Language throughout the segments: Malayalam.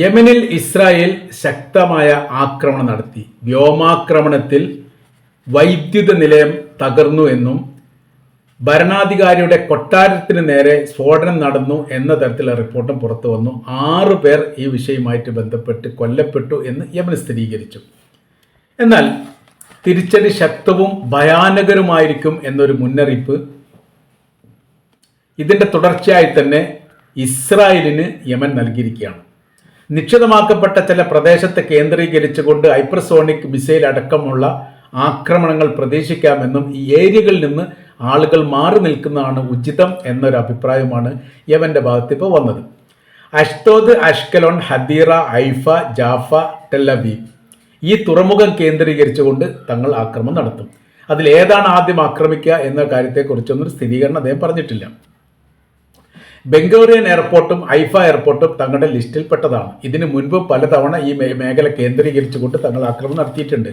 യമനിൽ ഇസ്രായേൽ ശക്തമായ ആക്രമണം നടത്തി. വ്യോമാക്രമണത്തിൽ വൈദ്യുത നിലയം തകർന്നു എന്നും ഭരണാധികാരിയുടെ കൊട്ടാരത്തിന് നേരെ സ്ഫോടനം നടന്നു എന്ന തരത്തിലുള്ള റിപ്പോർട്ടും പുറത്തു വന്നു. ആറു പേർ ഈ വിഷയവുമായിട്ട് ബന്ധപ്പെട്ട് കൊല്ലപ്പെട്ടു എന്ന് യമൻ സ്ഥിരീകരിച്ചു. എന്നാൽ തിരിച്ചടി ശക്തവും ഭയാനകരുമായിരിക്കും എന്നൊരു മുന്നറിയിപ്പ് ഇതിന്റെ തുടർച്ചയായി തന്നെ ഇസ്രായേലിന് യമൻ നൽകിയിരിക്കുകയാണ്. നിശ്ചിതമാക്കപ്പെട്ട ചില പ്രദേശത്തെ കേന്ദ്രീകരിച്ചുകൊണ്ട് ഹൈപ്പർസോണിക് മിസൈൽ അടക്കമുള്ള ആക്രമണങ്ങൾ പ്രതീക്ഷിക്കാമെന്നും ഈ ഏരിയകളിൽ നിന്ന് ആളുകൾ മാറി നിൽക്കുന്നതാണ് ഉചിതം എന്നൊരു അഭിപ്രായമാണ് യമന്റെ ഭാഗത്ത് ഇപ്പോൾ വന്നത്. അഷ്തോദ് അഷ്കലോൺ ഹദീറ ഐഫ ജാഫ ടെല്ലബി ഈ തുറമുഖം കേന്ദ്രീകരിച്ചുകൊണ്ട് തങ്ങൾ ആക്രമണം നടത്തും. അതിൽ ഏതാണ് ആദ്യം ആക്രമിക്കുക എന്ന കാര്യത്തെക്കുറിച്ചൊന്നും സ്ഥിരീകരണം അദ്ദേഹം പറഞ്ഞിട്ടില്ല. ബംഗൂറിയൻ എയർപോർട്ടും ഐഫ എയർപോർട്ടും തങ്ങളുടെ ലിസ്റ്റിൽപ്പെട്ടതാണ്. ഇതിനു മുൻപ് പലതവണ ഈ മേഖല കേന്ദ്രീകരിച്ചുകൊണ്ട് തങ്ങൾ ആക്രമണം നടത്തിയിട്ടുണ്ട്.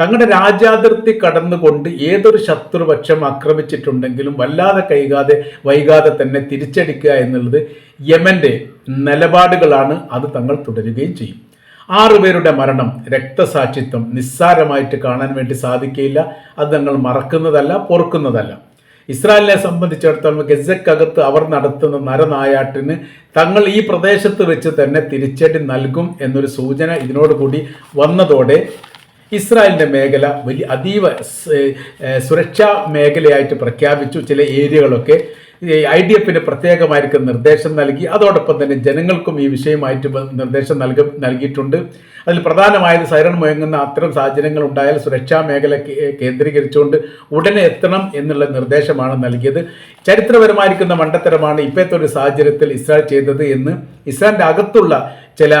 തങ്ങളുടെ രാജ്യാതിർത്തി കടന്നുകൊണ്ട് ഏതൊരു ശത്രുപക്ഷം ആക്രമിച്ചിട്ടുണ്ടെങ്കിലും വല്ലാതെ കൈകാതെ വൈകാതെ തന്നെ തിരിച്ചടിക്കുക എന്നുള്ളത് യമന്റെ നിലപാടുകളാണ്. അത് തങ്ങൾ തുടരുകയും ചെയ്യും. ആറുപേരുടെ മരണം രക്തസാക്ഷിത്വം നിസ്സാരമായിട്ട് കാണാൻ വേണ്ടി സാധിക്കുകയില്ല. അത് തങ്ങൾ മറക്കുന്നതല്ല പൊറുക്കുന്നതല്ല. ഇസ്രായേലിനെ സംബന്ധിച്ചിടത്തോളം ഗസക്കകത്ത് അവർ നടത്തുന്ന നരനായാട്ടിന് തങ്ങൾ ഈ പ്രദേശത്ത് വെച്ച് തന്നെ തിരിച്ചടി നൽകും എന്നൊരു സൂചന ഇതിനോടുകൂടി വന്നതോടെ ഇസ്രായേലിന്റെ മേഖല വലിയ അതീവ സുരക്ഷാ മേഖലയായിട്ട് പ്രഖ്യാപിച്ചു. ചില ഏരിയകളൊക്കെ ഐ ഡി എഫിന് പ്രത്യേകമായിരിക്കും നിർദ്ദേശം നൽകി. അതോടൊപ്പം തന്നെ ജനങ്ങൾക്കും ഈ വിഷയമായിട്ട് നിർദ്ദേശം നൽക നൽകിയിട്ടുണ്ട്. അതിൽ പ്രധാനമായത് സൈറൺ മുഴങ്ങുന്ന അത്തരം സാഹചര്യങ്ങൾ ഉണ്ടായാൽ സുരക്ഷാ മേഖല കേന്ദ്രീകരിച്ചുകൊണ്ട് ഉടനെ എത്തണം എന്നുള്ള നിർദ്ദേശമാണ് നൽകിയത്. ചരിത്രപരമായിരിക്കുന്ന മണ്ടത്തരമാണ് ഇപ്പോഴത്തെ ഒരു സാഹചര്യത്തിൽ ഇസ്രായേൽ ചെയ്തത് എന്ന് ഇസ്രായേലിന്റെ അകത്തുള്ള ചില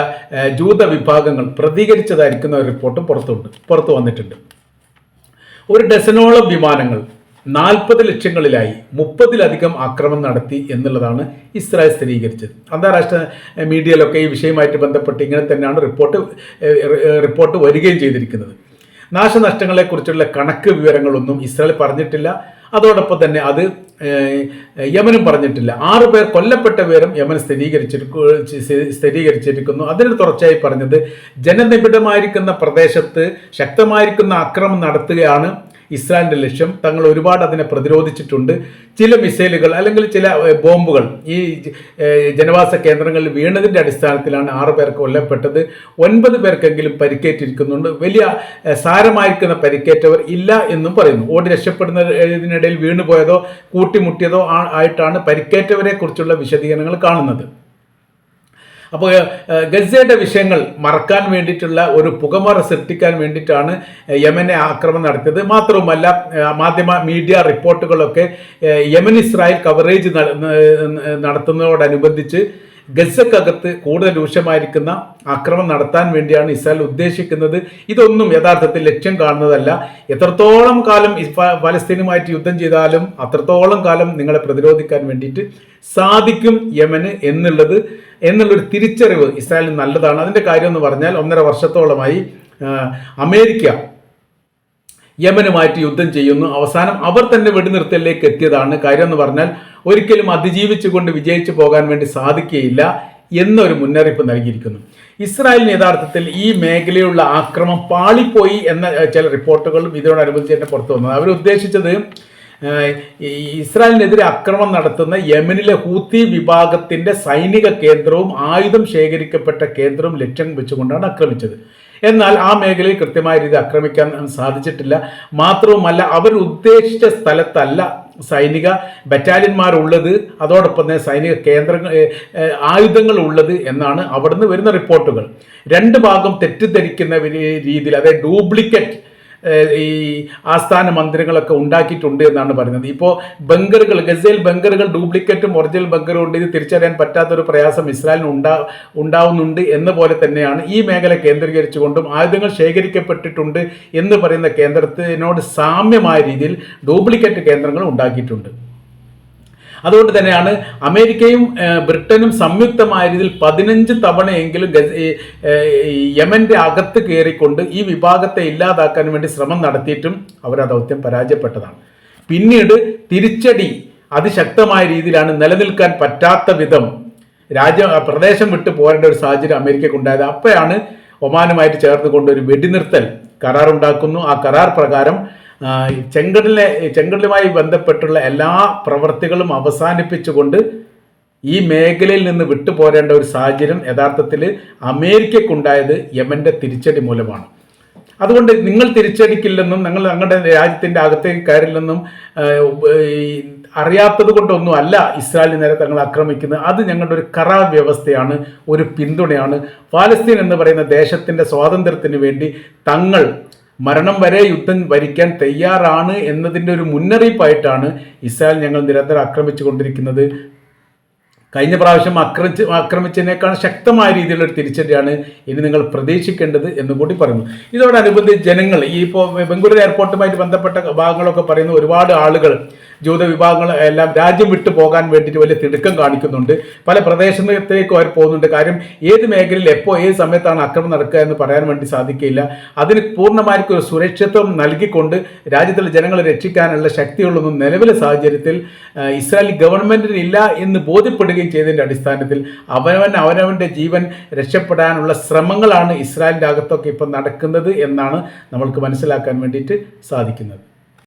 ജൂത വിഭാഗങ്ങൾ പ്രതികരിച്ചതായിരിക്കുന്ന ഒരു റിപ്പോർട്ടും പുറത്തുണ്ട് പുറത്തു വന്നിട്ടുണ്ട്. ഒരു ഡസനോളം വിമാനങ്ങൾ നാൽപ്പത് ലക്ഷങ്ങളിലായി മുപ്പതിലധികം ആക്രമണം നടത്തി എന്നുള്ളതാണ് ഇസ്രായേൽ സ്ഥിരീകരിച്ചത്. അന്താരാഷ്ട്ര മീഡിയയിലൊക്കെ ഈ വിഷയമായിട്ട് ബന്ധപ്പെട്ട് ഇങ്ങനെ തന്നെയാണ് റിപ്പോർട്ട് റിപ്പോർട്ട് വരികയും ചെയ്തിരിക്കുന്നത്. നാശനഷ്ടങ്ങളെക്കുറിച്ചുള്ള കണക്ക് വിവരങ്ങളൊന്നും ഇസ്രായേൽ പറഞ്ഞിട്ടില്ല. അതോടൊപ്പം തന്നെ അത് യമനും പറഞ്ഞിട്ടില്ല. ആറു പേർ കൊല്ലപ്പെട്ട വിവരം യമൻ സ്ഥിരീകരിച്ചിരിക്കു സ്ഥിരീകരിച്ചിരിക്കുന്നു. അതിന് തുടർച്ചയായി പറഞ്ഞത് ജനനിബിഡമായിരിക്കുന്ന പ്രദേശത്ത് ശക്തമായിരിക്കുന്ന അക്രമം നടത്തുകയാണ് ഇസ്രായേലിന്റെ ലക്ഷ്യം തങ്ങൾ ഒരുപാട് അതിനെ പ്രതിരോധിച്ചിട്ടുണ്ട്. ചില മിസൈലുകൾ അല്ലെങ്കിൽ ചില ബോംബുകൾ ഈ ജനവാസ കേന്ദ്രങ്ങളിൽ വീണതിന്റെ അടിസ്ഥാനത്തിലാണ് ആറ് പേർക്ക് കൊല്ലപ്പെട്ടത്. ഒൻപത് പേർക്കെങ്കിലും പരിക്കേറ്റിരിക്കുന്നുണ്ട്. വലിയ സാരമായിരിക്കുന്ന പരിക്കേറ്റവർ ഇല്ല എന്നും പറയുന്നു. ഓടി രക്ഷപ്പെടുന്നതിനിടയിൽ വീണുപോയതോ കൂട്ടിമുട്ടിയതോ ആയിട്ടാണ് പരിക്കേറ്റവരെ കുറിച്ചുള്ള വിശദീകരണങ്ങൾ കാണുന്നത്. അപ്പോൾ ഗസയുടെ വിഷയങ്ങൾ മറക്കാൻ വേണ്ടിയിട്ടുള്ള ഒരു പുകമറ സൃഷ്ടിക്കാൻ വേണ്ടിയിട്ടാണ് യമനെ ആക്രമണം നടത്തിയത്. മാത്രവുമല്ല മാധ്യമ മീഡിയ റിപ്പോർട്ടുകളൊക്കെ യമൻ ഇസ്രായേൽ കവറേജ് നടത്തുന്നതോടനുബന്ധിച്ച് ഗസക്കകത്ത് കൂടുതൽ രൂക്ഷമായിരിക്കുന്ന ആക്രമണം നടത്താൻ വേണ്ടിയാണ് ഇസ്രായേൽ ഉദ്ദേശിക്കുന്നത്. ഇതൊന്നും യഥാർത്ഥത്തിൽ ലക്ഷ്യം കാണുന്നതല്ല. എത്രത്തോളം കാലം പലസ്തീനുമായിട്ട് യുദ്ധം ചെയ്താലും അത്രത്തോളം കാലം നിങ്ങളെ പ്രതിരോധിക്കാൻ വേണ്ടിയിട്ട് സാധിക്കും യമന് എന്നുള്ളത് എന്നുള്ളൊരു തിരിച്ചറിവ് ഇസ്രായേലിന് നല്ലതാണ്. അതിന്റെ കാര്യം എന്ന് പറഞ്ഞാൽ ഒന്നര വർഷത്തോളമായി അമേരിക്ക യമനുമായിട്ട് യുദ്ധം ചെയ്യുന്നു. അവസാനം അവർ തന്നെ വെടിനിർത്തലിലേക്ക് എത്തിയതാണ് കാര്യം എന്ന് പറഞ്ഞാൽ ഒരിക്കലും അതിജീവിച്ചുകൊണ്ട് വിജയിച്ചു പോകാൻ വേണ്ടി സാധിക്കുകയില്ല എന്നൊരു മുന്നറിയിപ്പ് നൽകിയിരിക്കുന്നു. ഇസ്രായേലിന് യഥാർത്ഥത്തിൽ ഈ മേഖലയിലുള്ള ആക്രമം പാളിപ്പോയി എന്ന ചില റിപ്പോർട്ടുകളും ഇതിനോടനുബന്ധിച്ച് തന്നെ പുറത്തു വന്നത് ഈ ഇസ്രായേലിനെതിരെ ആക്രമണം നടത്തുന്ന യമനിലെ ഹൂത്തി വിഭാഗത്തിന്റെ സൈനിക കേന്ദ്രവും ആയുധം ശേഖരിക്കപ്പെട്ട കേന്ദ്രവും ലക്ഷ്യം വെച്ചുകൊണ്ടാണ് ആക്രമിച്ചത്. എന്നാൽ ആ മേഖലയിൽ കൃത്യമായ രീതി ആക്രമിക്കാൻ സാധിച്ചിട്ടില്ല. മാത്രവുമല്ല അവർ ഉദ്ദേശിച്ച സ്ഥലത്തല്ല സൈനിക ബറ്റാലിയന്മാർ ഉള്ളത് അതോടൊപ്പം തന്നെ സൈനിക ഏഹ്, ആയുധങ്ങൾ ഉള്ളത് എന്നാണ് അവിടുന്ന് വരുന്ന റിപ്പോർട്ടുകൾ. രണ്ട് ഭാഗം തെറ്റിദ്ധരിക്കുന്ന രീതിയിൽ അതായത് ഡ്യൂപ്ലിക്കേറ്റ് ഈ ആസ്ഥാന മന്ദിരങ്ങളൊക്കെ ഉണ്ടാക്കിയിട്ടുണ്ട് എന്നാണ് പറയുന്നത്. ഇപ്പോൾ ബങ്കറുകൾ ഗസയിൽ ബങ്കറുകൾ ഡ്യൂപ്ലിക്കേറ്റും ഒറിജിനൽ ബങ്കറും ഉണ്ട്. ഇത് തിരിച്ചറിയാൻ പറ്റാത്തൊരു പ്രയാസം ഇസ്രായേലിന് ഉണ്ടാ ഉണ്ടാവുന്നുണ്ട് എന്ന പോലെ തന്നെയാണ് ഈ മേഖല കേന്ദ്രീകരിച്ചുകൊണ്ടും ആയുധങ്ങൾ ശേഖരിക്കപ്പെട്ടിട്ടുണ്ട് എന്ന് പറയുന്ന കേന്ദ്രത്തിനോട് സാമ്യമായ രീതിയിൽ ഡ്യൂപ്ലിക്കേറ്റ് കേന്ദ്രങ്ങൾ ഉണ്ടാക്കിയിട്ടുണ്ട്. അതുകൊണ്ട് തന്നെയാണ് അമേരിക്കയും ബ്രിട്ടനും സംയുക്തമായ രീതിയിൽ പതിനഞ്ച് തവണയെങ്കിലും യമന്റെ അകത്ത് കയറിക്കൊണ്ട് ഈ വിഭാഗത്തെ ഇല്ലാതാക്കാൻ വേണ്ടി ശ്രമം നടത്തിയിട്ടും അവർ ആ ദൗത്യം പരാജയപ്പെട്ടതാണ്. പിന്നീട് തിരിച്ചടി അതിശക്തമായ രീതിയിലാണ് നിലനിൽക്കാൻ പറ്റാത്ത വിധം രാജ്യം പ്രദേശം വിട്ടു പോരേണ്ട ഒരു സാഹചര്യം അമേരിക്കയ്ക്ക് ഉണ്ടായത് അപ്പോഴാണ് ഒമാനുമായിട്ട് ചേർന്നുകൊണ്ട് ഒരു വെടിനിർത്തൽ കരാർ ഉണ്ടാക്കുന്നു ആ കരാർ പ്രകാരം ചെങ്കടലിലെ ചെങ്കടലുമായി ബന്ധപ്പെട്ടുള്ള എല്ലാ പ്രവർത്തികളും അവസാനിപ്പിച്ചുകൊണ്ട് ഈ മേഖലയിൽ നിന്ന് വിട്ടുപോരേണ്ട ഒരു സാഹചര്യം യഥാർത്ഥത്തിൽ അമേരിക്കക്കുണ്ടായത് യമന്റെ തിരിച്ചടി മൂലമാണ്. അതുകൊണ്ട് നിങ്ങൾ തിരിച്ചടിക്കില്ലെന്നും നിങ്ങൾ ഞങ്ങളുടെ രാജ്യത്തിന്റെ അകത്തേക്ക് കയറില്ലെന്നും അറിയാത്തത് കൊണ്ടൊന്നും അല്ല ഇസ്രായേലിന് നേരെ തങ്ങൾ ആക്രമിക്കുന്നത്. അത് ഞങ്ങളുടെ ഒരു കരാർ വ്യവസ്ഥയാണ് ഒരു പിന്തുണയാണ്. പാലസ്തീൻ എന്ന് പറയുന്ന ദേശത്തിന്റെ സ്വാതന്ത്ര്യത്തിന് വേണ്ടി തങ്ങൾ മരണം വരെ യുദ്ധം വരിക്കാൻ തയ്യാറാണ് എന്നതിന്റെ ഒരു മുന്നറിയിപ്പായിട്ടാണ് ഇസ്രായേൽ ഞങ്ങൾ നിരന്തരം ആക്രമിച്ചു കൊണ്ടിരിക്കുന്നത്. കഴിഞ്ഞ പ്രാവശ്യം ആക്രമിച്ച് ആക്രമിച്ചതിനേക്കാൾ ശക്തമായ രീതിയിലുള്ള ഒരു തിരിച്ചടിയാണ് ഇനി നിങ്ങൾ പ്രതീക്ഷിക്കേണ്ടത് എന്ന് കൂടി പറയുന്നു. ഇതോടനുബന്ധിച്ച് ജനങ്ങൾ ഈ ഇപ്പോൾ ബംഗളൂരു എയർപോർട്ടുമായിട്ട് ബന്ധപ്പെട്ട ഭാഗങ്ങളൊക്കെ പറയുന്ന ഒരുപാട് ആളുകൾ ജൂത വിഭാഗങ്ങൾ എല്ലാം രാജ്യം വിട്ടു പോകാൻ വേണ്ടിയിട്ട് വലിയ തിടുക്കം കാണിക്കുന്നുണ്ട്. പല പ്രദേശത്തേക്കും അവർ പോകുന്നുണ്ട്. കാര്യം ഏത് മേഖലയിൽ എപ്പോൾ ഏത് സമയത്താണ് അക്രമം നടക്കുക എന്ന് പറയാൻ വേണ്ടി സാധിക്കില്ല. അതിന് പൂർണമായിരിക്കും ഒരു സുരക്ഷിത്വം നൽകിക്കൊണ്ട് രാജ്യത്തിലെ ജനങ്ങളെ രക്ഷിക്കാനുള്ള ശക്തിയുള്ളൊന്നും നിലവിലെ സാഹചര്യത്തിൽ ഇസ്രായേൽ ഗവൺമെന്റിന് ഇല്ല എന്ന് ബോധ്യപ്പെടുകയും ചെയ്തതിന്റെ അടിസ്ഥാനത്തിൽ അവനവൻ അവനവന്റെ ജീവൻ രക്ഷപ്പെടാനുള്ള ശ്രമങ്ങളാണ് ഇസ്രായേലിന്റെ അകത്തൊക്കെ ഇപ്പം നടക്കുന്നത് എന്നാണ് നമ്മൾക്ക് മനസ്സിലാക്കാൻ വേണ്ടിയിട്ട് സാധിക്കുന്നത്.